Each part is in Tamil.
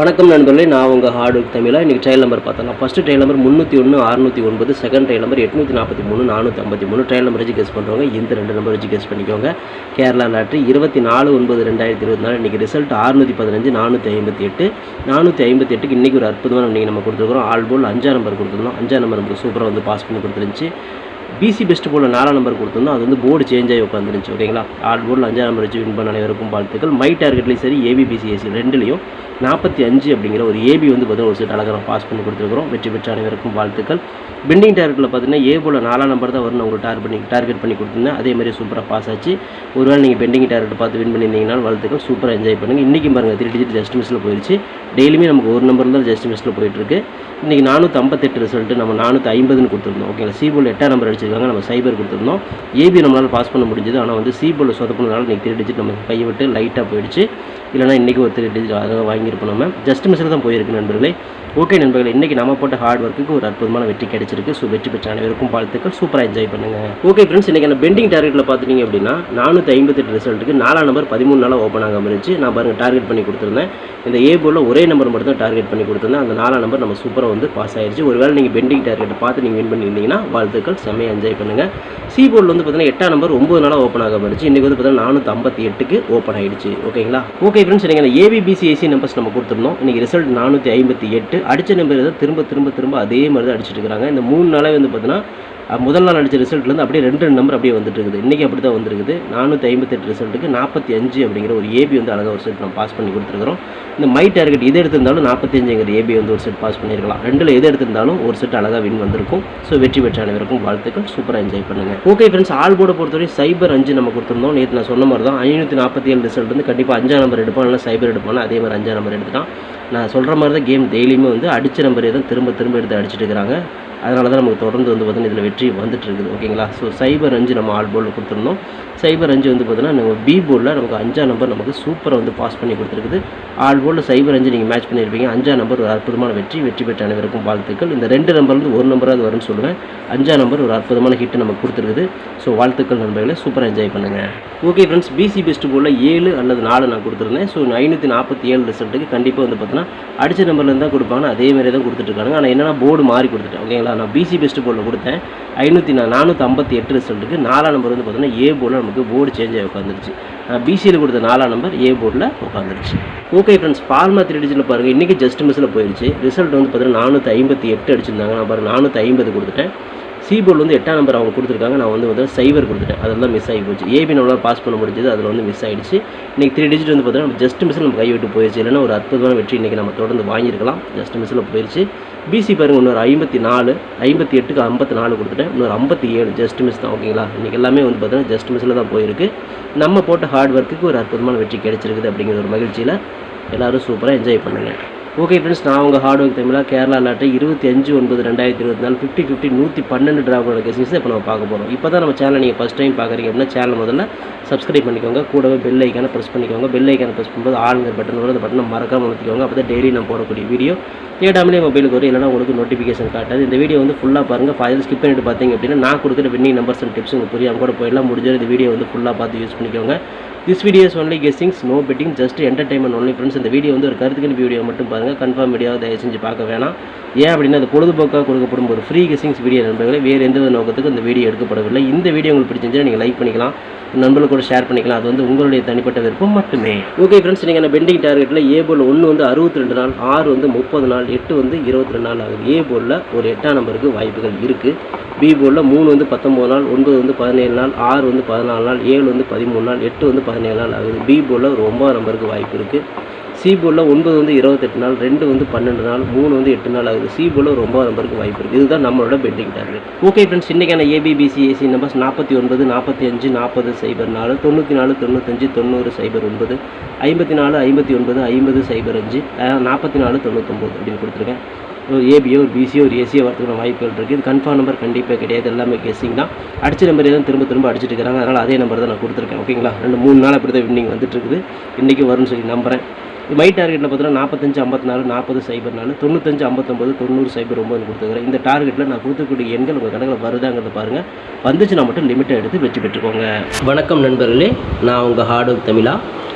வணக்கம் நண்பர்களே நான் உங்கள் ஹார்ட் ஒர்க் தமிழாக இன்றைக்கி ட்ரையல் நம்பர் பார்த்தலாம் ஃபஸ்ட்டு ட்ரையல் நம்பர் முந்நூற்றி ஒன்று அறுநூற்றி ஒன்பது. செகண்ட் ட்ரையல் நம்பர் எட்நூற்றி நாற்பத்தி மூணு நானூற்றி ஐம்பத்தி மூணு. ட்ரையல் நம்பர் வச்சு கெஸ் பண்ணுறவங்க இந்த ரெண்டு நம்பர் வச்சு கெஸ் பண்ணிக்கோங்க. கேரளா லாட்ரி இருபத்தி நாலு ஒன்பது ரெண்டாயிரத்தி இருபத்தி நாலு. இன்றைக்கி ரிசல்ட் அறுநூற்றி பதினஞ்சு நானூற்றி ஐம்பத்தி எட்டு. நானூற்றி ஐம்பத்தி எட்டுக்கு இன்றைக்கி ஒரு அற்புதமான இன்றைக்கி நம்ம கொடுத்துருக்குறோம். ஆல் போல் அஞ்சாம் நம்பர் கொடுத்துருந்தோம். அஞ்சாம் நம்பர் நமக்கு சூப்பராக வந்து பாஸ் பண்ணி கொடுத்துருந்துச்சு. பிசி பெஸ்ட் போல் நாலாம் நம்பர் கொடுத்துருந்தோம். அது வந்து போர்டு சேஞ்ச் ஆகி உட்காந்துருந்துச்சு ஓகேங்களா ஆல் போர்டில் அஞ்சாம் நம்பர் வச்சு வின் பண்ண அனைவருக்கும் வாழ்த்துக்கள். மை டார்கெட்லேயும் சரி ஏபிபிசிஎஸ்சி ரெண்டுலேயும் நாற்பத்தி அஞ்சு அப்படிங்கிற ஒரு ஏபி வந்து பார்த்தீங்கன்னா ஒரு சில அழகாக பாஸ் பண்ணி கொடுத்துருக்குறோம். வெற்றி பெற்ற அனைவருக்கும் வாழ்த்துக்கள். பெண்டிங் டார்கெட்டில் பார்த்தீங்கன்னா ஏ போல் நாலாம் நம்பர் தான் வரும் உங்களுக்கு டார்கெட் பண்ணி டார்கெட் பண்ணி கொடுத்துருந்தேன். அதே மாதிரி சூப்பராக பாஸ் ஆச்சு. ஒருவேளை நீங்கள் பெண்டிங் டார்கெட் பார்த்து வின் பண்ணியிருந்தீங்கன்னா வாழ்த்துக்கள். சூப்பராக என்ஜாய் பண்ணுங்கள் இன்றைக்கும் பாருங்கள் த்ரீ டிஜிட் ஜஸ்ட் மிஸ்ஸில் போயிடுச்சு டெய்லியுமே நமக்கு ஒரு நம்பர் தான் ஜஸ்ட் மிஸ்ஸில் போயிட்டுருக்கு இன்றைக்கி நானூற்றி ஐம்பத்தெட்டு ரிசல்ட்டு நம்ம நானூற்றி ஐம்பதுன்னு கொடுத்துருந்தோம் ஓகேங்களா சி போல் எட்டாம் நம்பர் வச்சுருக்காங்க. நம்ம சைபர் கொடுத்துருந்தோம். ஏபி நம்மளால் பாஸ் பண்ண முடிஞ்சது. ஆனால் வந்து சி போல் இன்றைக்கி த்ரீ டிஜிட் நம்ம கையை விட்டு லைட்டாக போயிடுச்சு. இல்லைனா இன்றைக்கி ஒரு த்ரீ டிஜிட் அதை வாங்கியிருப்போம் நம்ம. ஜஸ்ட் மிஸ்ஸில் தான் போயிருக்கு நண்பர்களே. ஓகே நண்பர்களே இன்றைக்கி நம்ம போட்ட ஹார்ட் ஒர்க்குக்கு ஒரு அற்புதமான வெற்றி கிடைச்சிருக்கு. ஸோ வெற்றி பெற்ற அனைவருக்கும் வாழ்த்துக்கள். சூப்பராக என்ஜாய் பண்ணுங்கள் ஓகே ஃப்ரெண்ட்ஸ் இன்றைக்கி அந்த பெண்டிங் டார்கெட்டில் பார்த்துட்டிங்க அப்படின்னா நானூற்றி ஐம்பத்தெட்டு ரிசல்ட்டுக்கு நாலாம் நம்பர் பதிமூணு நாளாக ஓப்பன் ஆகாமல் இருந்துச்சு. நான் பாருங்கள் டார்கெட் பண்ணி கொடுத்துருந்தேன். இந்த ஏ ஒரே நம்பர் மட்டும் தான் டார்கெட் பண்ணி கொடுத்துருந்தேன். அந்த நாலாம் நம்பர் நம்ம சூப்பராக வந்து பாஸ் ஆயிடுச்சு ஒருவேளை நீங்கள் பெண்டிங் டார்கெட்டை பார்த்து நீங்கள் வின் பண்ணியிருந்தீங்கன்னா வாழ்த்துக்கள். செம்மையாக என்ஜாய் பண்ணுங்கள் சி போர்டில் வந்து பார்த்தீங்கன்னா எட்டாம் நம்பர் ஒம்பது நாளாக ஓப்பன் ஆக போயிடுச்சு இன்றைக்கி வந்து பார்த்தீங்கன்னா நானூற்றி ஐம்பத்தி எட்டுக்கு ஓப்பன் ஆகிடுச்சு ஓகேங்களா ஓகே ஃப்ரெண்ட்ஸ் நீங்கள் அந்த நம்பர்ஸ் நம்ம கொடுத்துருந்தோம். இன்றைக்கி ரிசல்ட் நானூற்றி ஐம்பத்தி எட்டு. அடித்த நம்பர் தான் திரும்ப திரும்ப திரும்ப அதே மாதிரி தான் அடிச்சிட்டு இருக்கிறாங்க. இந்த மூணு நாளாக வந்து பார்த்தீங்கன்னா முதல் நாள் அடித்த ரிசல்ட்லேருந்து அப்படியே ரெண்டு ரெண்டு நம்பர் அப்படியே வந்துட்டு இருக்குது. இன்றைக்கி அப்படி தான் வந்திருக்குது நானூற்றி ஐம்பத்தெட்டு ரிசல்ட்டுக்கு நாற்பத்தி அஞ்சு அப்படிங்கிற ஒரு ஏபி வந்து அழகாக ஒரு செட் நம்ம பாஸ் பண்ணி கொடுத்துருக்குறோம். இந்த மை டார்கெட் எது எடுத்திருந்தாலும் நாற்பத்தஞ்சுங்கிற ஏபி வந்து ஒரு செட் பாஸ் பண்ணியிருக்கலாம். ரெண்டில் எது எடுத்திருந்தாலும் ஒரு செட் அழகாக வின் வந்திருக்கும். ஸோ வெற்றி பெற்ற அனைவருக்கும் வாழ்த்துக்கள். சூப்பராக என்ஜாய் பண்ணுங்கள் ஓகே ஃப்ரெண்ட்ஸ் ஆல் போர்டை பொறுத்தவரை சைபர் அஞ்சு நம்ம கொடுத்துருந்தோம். நேற்று நான் சொன்ன மாதிரி தான் ஐநூற்றி நாற்பத்தி ஏழு ரிசல்ட் வந்து கண்டிப்பாக அஞ்சாம் நம்பர் எடுப்பான். இல்லை சைபர் எடுப்பான்? அதே மாதிரி அஞ்சாம் நம்பர் எடுத்துட்டான். நான் சொல்கிற மாதிரி தான் கேம் டெய்லியுமே வந்து அடித்த நம்பரே தான் திரும்ப திரும்ப எடுத்து அடிச்சிட்டு இருக்கிறாங்க. அதனால தான் நமக்கு தொடர்ந்து வந்து பார்த்திங்கன்னா இதில் வெற்றி வந்துட்டு இருக்குது ஓகேங்களா? ஸோ சைபர் அஞ்சு நம்ம ஆல் போர்டில் கொடுத்துருந்தோம். சைபர் அஞ்சு வந்து பார்த்திங்கன்னா நம்ம பி போர்டில் நமக்கு அஞ்சாம் நம்பர் நமக்கு சூப்பராக வந்து பாஸ் பண்ணி கொடுத்துருக்குது. ஆல் போர்டில் சைபர் அஞ்சு நீங்கள் மேட்ச் பண்ணியிருப்பீங்க. அஞ்சாம் நம்பர் ஒரு அற்புதமான வெற்றி. வெற்றி பெற்ற அனைவருக்கும் வாழ்த்துக்கள். இந்த ரெண்டு நம்பர்லேருந்து ஒரு நம்பராக வரும்னு சொல்லுவேன் அஞ்சாம் நம்பர் ஒரு அற்புதமான ஹிட் நமக்கு கொடுத்துருக்குது. ஸோ வாழ்த்துக்கள் நண்பர்களை. சூப்பராக என்ஜாய் பண்ணுங்கள் ஓகே ஃப்ரெண்ட்ஸ் பிசி பெஸ்ட் போர்டில் ஏழு அல்லது நாலு நான் கொடுத்துருந்தேன். ஸோ ஐநூற்றி நாற்பத்தி ஏழு ரிசல்ட்டுக்கு கண்டிப்பாக வந்து பார்த்தீங்கன்னா அடித்த நம்பர்லேருந்து தான் கொடுப்பாங்க. அதே மாதிரி தான் கொடுத்துட்ருக்காங்க ஆனால் என்னென்னா போர்டு மாறி கொடுத்துட்டேன். ஓகேங்களா? நான் பிசி பெஸ்ட் போர்டில் கொடுத்தேன். ஐநூற்றி நான் நானூற்றி ஐம்பத்தி எட்டு ரிசல்ட்டுக்கு நாலாம் நம்பர் வந்து பார்த்தீங்கன்னா ஏ போர்டில் நமக்கு போர்டு சேஞ்ச் ஆகி உட்காந்துருச்சு நான் பிசியில் கொடுத்த நாலாம் நம்பர் ஏ போர்டில் உட்காந்துருச்சு ஓகே ஃப்ரெண்ட்ஸ் ஃபார்மா த்ரீ டிஜிட்டில் பாருங்கள் இன்றைக்கி ஜஸ்ட் மிஸ்ஸில் போயிடுச்சு ரிசல்ட் வந்து பார்த்தீங்கன்னா நானூற்றி ஐம்பத்தி எட்டு அடிச்சிருந்தாங்க. நான் பாருங்கள் நானூற்றி ஐம்பது கொடுத்துட்டேன். சி போர்டில் வந்து எட்டாம் நம்பர் அவங்க கொடுத்துருக்காங்க. நான் வந்து வந்து சைபர் கொடுத்துட்டேன். அதெல்லாம் மிஸ் ஆகி போச்சு. ஏபி நம்மளால் பாஸ் பண்ண முடிஞ்சது. அதில் வந்து மிஸ் ஆகிடுச்சு இன்றைக்கி த்ரீ டிஜிட் வந்து பார்த்தீங்கன்னா நம்ம ஜஸ்ட் மிஸ்ஸில் நம்ம கைவிட்டு போயிடுச்சு இல்லைன்னா ஒரு அற்புதமான வெற்றி இன்றைக்கி நம்ம தொடர்ந்து வாங்கியிருக்கலாம். ஜஸ்ட் மிஸ்ஸில் போயிடுச்சு பிசி பாருங்க இன்னொரு ஐம்பத்தி நாலு ஐம்பத்தி எட்டுக்கு ஐம்பத்தி நாலு கொடுத்துட்டேன். இன்னொரு ஐம்பத்தி ஏழு ஜஸ்ட் மிஸ் தான். ஓகேங்களா இன்றைக்கி எல்லாமே வந்து பார்த்தீங்கன்னா ஜஸ்ட் மிஸ்ஸில் தான் போயிருக்கு. நம்ம போட்ட ஹார்ட் ஒர்க்குக்கு ஒரு அற்புதமான வெற்றி கிடைச்சிருக்குது அப்படிங்கிற ஒரு மகிழ்ச்சியில் எல்லோரும் சூப்பராக என்ஜாய் பண்ணுங்கள் ஓகே ஃப்ரெண்ட்ஸ் நான் உங்கள் ஹார்ட் ஒர்க் தமிழாக கேரளா லாட்டை இருபத்தி அஞ்சு ஒன்பது ரெண்டாயிரத்தி இருபத்தி நாலு ஃபிஃப்டி ஃபிஃப்டி நூற்றி பன்னெண்டு ட்ராவோட கெசிங்ஸ் இப்போ நம்ம பார்க்க போகிறோம் இப்போ தான் நம்ம சேனல் நீங்கள் ஃபஸ்ட் டைம் பார்க்குறீங்க அப்படின்னா சேனல் முதல்ல சப்ஸ்கிரைப் பண்ணிக்கோங்க. கூடவே பெல் ஐக்கானை ப்ரெஸ் பண்ணிக்கோங்க. பெல் ஐக்கானை ப்ரெஸ் பண்ணும்போது ஆளுங்கிற பட்டன் வரும் அந்த பட்டனை மறக்காம நிறுத்திக்கோங்க அப்போ தான் டெய்லி நான் போடக்கூடிய வீடியோ தேடாமலே மொபைலுக்கு வரும். இல்லைனா உங்களுக்கு நோட்டிஃபிகேஷன் காட்டாது. இந்த வீடியோ வந்து ஃபுல்லாக பாருங்கள் ஃபைல் ஸ்கிப் பண்ணிட்டு பார்த்தீங்க அப்படின்னா நான் கொடுக்குற வின்னிங் நம்பர்ஸ் அண்ட் டிப்ஸ் உங்களுக்கு புரியாமல் கூட போயிடலாம். முடிஞ்சது இந்த வீடியோ வந்து ஃபுல்லாக பார்த்து யூஸ் பண்ணிக்கோங்க. This videos only guessings no betting just entertainment only friends இந்த வீடியோ வந்து ஒரு கருத்துக்கிற வீடியோ மட்டும் பாருங்கள் கன்ஃபார்ம் வீடியோ தயவு செஞ்சு பார்க்க வேணாம். ஏன் அப்படின்னா அது பொழுதுபோக்காக கொடுக்கப்படும் ஒரு ஃப்ரீ கெஸ்ஸிங்ஸ் வீடியோ நண்பர்களே வேறு எந்த நோக்கத்துக்கு இந்த வீடியோ எடுக்கப்படவில்லை. இந்த வீடியோ உங்களுக்கு பிடிச்சிருந்தா நீங்கள் லைக் பண்ணிக்கலாம். நண்பர்கள் கூட ஷேர் பண்ணிக்கலாம். அது வந்து உங்களுடைய தனிப்பட்ட விருப்பம் மட்டுமே. ஓகே ஃப்ரெண்ட்ஸ் நீங்கள் என்ன பெண்டிங் டார்கெட்டில் ஏ போல் ஒன்று வந்து அறுபத்தி ரெண்டு நாள் ஆறு வந்து முப்பது நாள் எட்டு வந்து இருபத்தி ரெண்டு நாள் ஆகுது. ஏ போலில் ஒரு எட்டாம் நம்பருக்கு வாய்ப்புகள் இருக்குது பி போர்டில் மூணு வந்து பத்தொம்போது நாள் ஒன்பது வந்து பதினேழு நாள் ஆறு வந்து பதினாலு நாள் ஏழு வந்து பதிமூணு நாள் எட்டு வந்து பதினேழு நாள் ஆகுது. பி போர்டில் ஒரு ஒம்பது நம்பருக்கு வாய்ப்பு இருக்குது சி ஒன்பது வந்து இருபத்தெட்டு நாள் ரெண்டு வந்து பன்னெண்டு நாள் மூணு வந்து எட்டு நாள் ஆகுது. சி ரொம்ப ஒரு நம்பருக்கு வாய்ப்பு இருக்குது இதுதான் நம்மளோட பெட்டிங் டார்கெட் ஓகே ஃப்ரெண்ட்ஸ் இன்றைக்கான ஏபிபிசி ஏசி நம்பர்ஸ் நாற்பத்தி ஒன்பது நாற்பத்தி அஞ்சு நாற்பது சைபர் நாலு தொண்ணூற்றி நாலு தொண்ணூத்தஞ்சு தொண்ணூறு சைபர் ஒன்பது ஐம்பத்தி நாலு ஐம்பத்தி ஒன்பது ஐம்பது சைபர் அஞ்சு நாற்பத்தி நாலு தொண்ணூத்தொம்பது அப்படின்னு கொடுத்துருக்கேன். ஒரு ஏபியோ ஒரு பிசியோ ஒரு ஏசியோ வரதுக்கான வாய்ப்புகள் இருக்குது இது கன்ஃபார்ம் நம்பர் கண்டிப்பாக கிடையாது. எல்லாமே கேசிங் தான். அடிச்ச நம்பர் எதுவும் திரும்ப திரும்ப அடிச்சிட்டு அதனால் அதே நம்பர் தான் நான் கொடுத்துருக்கேன். ஓகேங்களா ரெண்டு மூணு நாள் அப்படி தான் வின்னிங் வந்துட்டு இருக்குது. இன்றைக்கி வரும்னு சொல்லி நம்புகிறேன் மை டார்கெட்டில் பார்த்தீங்கன்னா நாற்பத்தஞ்சு ஐம்பத்தி நாலு நாற்பது சைபர் நாலு தொண்ணூத்தஞ்சு ஐம்பத்தொம்பது தொண்ணூறு சைபர் ஒம்பது கொடுத்துருக்கிறேன். இந்த டார்கெட்டில் நான் கொடுத்துக்கூடிய எண்கள் உங்கள் கணக்கில் வருதாங்கிறத பாருங்கள் வந்துச்சுன்னா மட்டும் லிமிட்டை எடுத்து வச்சு பெற்றுக்கோங்க. வணக்கம் நண்பர்களே நான் உங்கள் ஹார்ட் ஒர்க் தமிழா.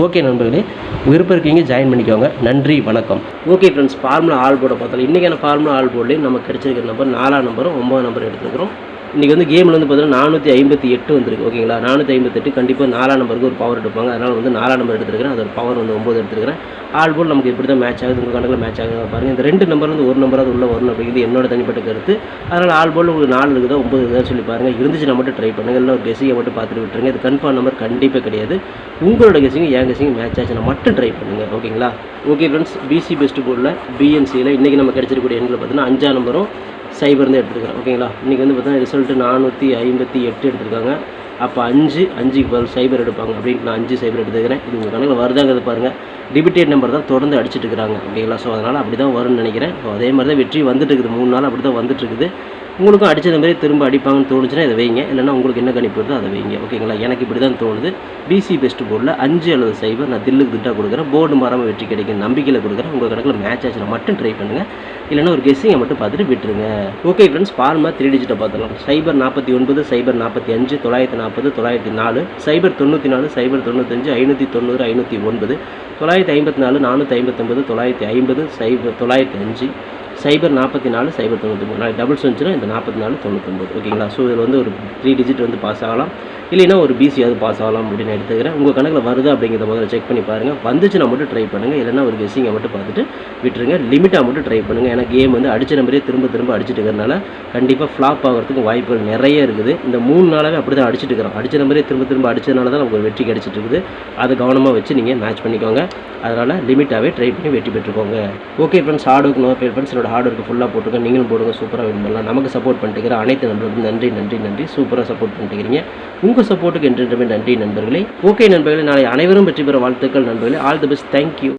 ஓகே நண்பர்களே விருப்பம் இருக்கீங்க ஜாயின் பண்ணிக்கோங்க. நன்றி வணக்கம். ஓகே ஃப்ரெண்ட்ஸ் ஃபார்முலா ஆல் போர்டை பார்த்தாலும் இன்றைக்கான ஃபார்முலா ஆல் போர்ட்லேயும் நம்ம கிடச்சிருக்கிற நம்பர் நாலாம் நம்பரும் ஒம்பது நம்பர் எடுத்துருக்கிறோம். இன்றைக்கி வந்து கேமில் வந்து பார்த்தீங்கன்னா நானூற்றி ஐம்பத்தி எட்டு வந்திருக்கு. ஓகேங்களா நானூற்றி ஐம்பத்தெட்டு கண்டிப்பாக நாலாம் நம்பருக்கு ஒரு பவர் எடுப்பாங்க. அதனால் வந்து நாலாம் நம்பர் எடுத்துருக்கிறேன். அதோட பவர் வந்து ஒம்பது எடுத்துருக்கிறேன். ஆல் போல் நமக்கு இப்படி தான் மேட்ச் ஆகுது. உங்கள் கணக்கில் மேட்ச் ஆகுது பாருங்கள் இந்த ரெண்டு நம்பர் வந்து ஒரு நம்பராக உள்ள வரணும் அப்படிங்கிறது என்னோட தனிப்பட்ட கருத்து. அதனால் ஆல் போல் உங்களுக்கு நாலு இருக்குதா ஒம்பது இருக்குதா சொல்லி பாருங்கள் இருந்துச்சுன்னா மட்டும் ட்ரை பண்ணுங்கள் இல்லை ஒரு கெஸிங்கை மட்டும் பார்த்துட்டு விட்டுருங்க. இது கன்ஃபார்ம் நம்பர் கண்டிப்பாக கிடையாது. உங்களோட கெஸிங் என் கெஸிங் மேட்ச் ஆச்சுன்னா மட்டும் ட்ரை பண்ணுங்கள் ஓகேங்களா ஓகே ஃப்ரெண்ட்ஸ் பிசி பெஸ்ட் போர்டில் பிஎன்சியில் இன்றைக்கி நம்ம கிடச்சிருக்கக்கூடிய எண்களை பார்த்தீங்கன்னா அஞ்சாம் நம்பரும் சைபர் தான் எடுத்துருக்கிறேன் ஓகேங்களா இன்றைக்கி வந்து பார்த்தீங்கன்னா ரிசல்ட்டு நானூற்றி ஐம்பத்தி எட்டு எடுத்திருக்காங்க. அப்போ அஞ்சு அஞ்சுக்கு பதில் சைபர் எடுப்பாங்க. அப்படின்னு நான் அஞ்சு சைபர் எடுத்துக்கிறேன். இது உங்கள் கணக்கில் வருதாங்கிறது பாருங்கள் டிபிட்டேட் நம்பர் தான் தொடர்ந்து அடிச்சிட்டு இருக்கிறாங்க. ஓகேங்களா ஸோ அதனால் அப்படி தான் வரும்னு நினைக்கிறேன். ஸோ அதே மாதிரி தான் வெற்றி வந்துட்டு இருக்குது. மூணு நாள் அப்படி தான் வந்துட்டு இருக்குது. உங்களுக்கும் அடித்தது மாதிரி திரும்ப அடிப்பாங்கன்னு தோணுச்சுன்னா இதை வைங்க. இல்லைனா உங்களுக்கு என்ன கணிப்பு வருதோ அதை வைங்க. ஓகேங்களா? எனக்கு இப்படி தான் தோணுது. பிசி பெஸ்ட் போர்டில் அஞ்சு அல்லது சைபர் நான் தில்லுக்கு திட்டாக கொடுக்குறேன். போர்டு மாறாமல் வெற்றி கிடைக்கும் நம்பிக்கையில் கொடுக்குறேன். உங்கள் கணக்கில் மேட்ச் ஆச்சுன்னா மட்டும் ட்ரை பண்ணுங்கள் இல்லைன்னா ஒரு கெஸ்ஸிங்கை மட்டும் பார்த்துட்டு விட்டுருங்க. ஓகே ஃப்ரெண்ட்ஸ் ஃபார்மா த்ரீ டிஜிட்டை பார்த்துக்கலாம் சைபர் நாற்பத்தி ஒன்பது சைபர் நாற்பத்தி அஞ்சு தொள்ளாயிரத்தி நாற்பது தொள்ளாயிரத்தி நாலு சைபர் தொண்ணூற்றி நாலு சைபர் தொண்ணூத்தஞ்சு ஐநூற்றி தொண்ணூறு ஐநூற்றி ஒன்பது தொள்ளாயிரத்தி ஐம்பத்தி நாலு நானூற்றி ஐம்பத்தொம்பது தொள்ளாயிரத்தி ஐம்பது சைபர் தொள்ளாயிரத்தி அஞ்சு சைபர் நாற்பத்தி நாலு சைபர் தொண்ணூற்றி நாளைக்கு டபுள்ஸ் வந்துச்சுன்னா இந்த நாற்பத்தி நாலு தொண்ணூற்றொம்பது ஓகேங்களா? ஸோ இதில் வந்து ஒரு த்ரீ டிஜிட் வந்து பாஸ் ஆகலாம். இல்லைன்னா ஒரு பிசியாவது பாஸ் ஆகலாம் அப்படின்னு எடுத்துக்கிறேன். உங்கள் கணக்கில் வருதா அப்படிங்கிறத முதல்ல செக் பண்ணி பாருங்கள் வந்துச்சுன்னா மட்டும் ட்ரை பண்ணுங்கள் இல்லைன்னா ஒரு கெஸ்ஸிங்கை மட்டும் பார்த்துட்டு விட்டுருங்க. லிமிட்டாக மட்டும் ட்ரை பண்ணுங்கள் ஏன்னா கேம் வந்து அடிச்ச நம்பரே திரும்ப திரும்ப அடிச்சிட்டு இருக்கிறனால கண்டிப்பாக ஃப்ளாப் ஆகிறதுக்கு வாய்ப்புகள் நிறைய இருக்குது. இந்த மூணு நாளாகவே அப்படி தான் அடிச்சிட்டு இருக்கிறோம். அடிச்ச நம்பரே திரும்ப திரும்ப அடிச்சதுனால தான் நமக்கு ஒரு வெற்றி கிடச்சிட்டு இருக்குது அதை கவனமாக வச்சு நீங்கள் மேட்ச் பண்ணிக்கோங்க. அதனால் லிமிட்டாகவே ட்ரை பண்ணி வெற்றி பெற்றுக்கோங்க. Okay friends hard work no fair friends என்னோட ஹார்ட் ஒர்க்கு ஃபுல்லாக போட்டுருங்க நீங்களும் போடுங்க சூப்பராக வின் பண்ணலாம். நமக்கு சப்போர்ட் பண்ணிட்டுக்கிற அனைத்து நண்பர்களுக்கும் நன்றி நன்றி நன்றி. சூப்பராக சப்போர்ட் பண்ணிட்டுக்கிறீங்க. உங்கள் சப்போர்ட்டுக்கு என்றென்றுமே நன்றி நண்பர்களே. ஓகே நண்பர்களே. நாளை அனைவரும் வெற்றி பெற வாழ்த்துக்கள் நண்பர்களே. All the best thank you